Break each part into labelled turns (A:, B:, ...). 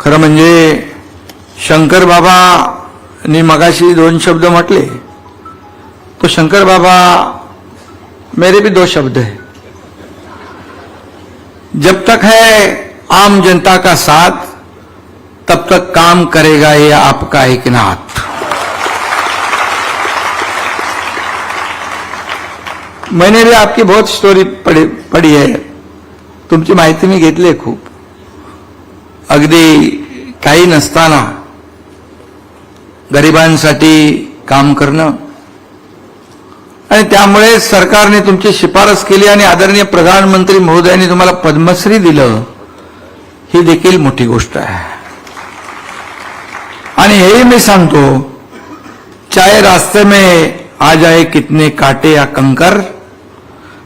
A: खरं म्हणजे शंकर बाबांनी मगाशी दोन शब्द म्हटले. तो शंकर बाबा, मेरे भी दो शब्द है. जब तक है आम जनता का साथ, तब तक काम करेगा ये आपका एक नाथ. मैंने भी आपकी बहुत स्टोरी पढ़ी पढ़ी है. तुमची माहिती मी घेतली आहे अगदी काही नसताना गरिबांसाठी काम करणं. आणि त्यामुळे सरकारने तुमची शिफारस केली आणि आदरणीय प्रधानमंत्री महोदयांनी तुम्हाला पद्मश्री दिलं ही देखील मोठी गोष्ट आहे. आणि हेही मी सांगतो चाहे रास्ते में आ जाए कितने काटे या कंकर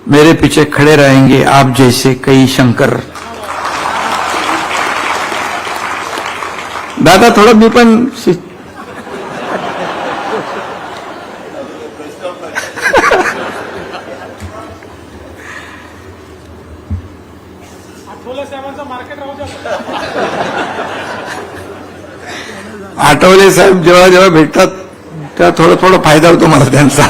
A: मेरे पीछे खड़े रहेंगे आप जैसे कई शंकर. दादा थोडं मी पण
B: आठवले
A: आठवले साहेब जेव्हा जेव्हा भेटतात तेव्हा थोडं थोडं फायदा होतो मला त्यांचा.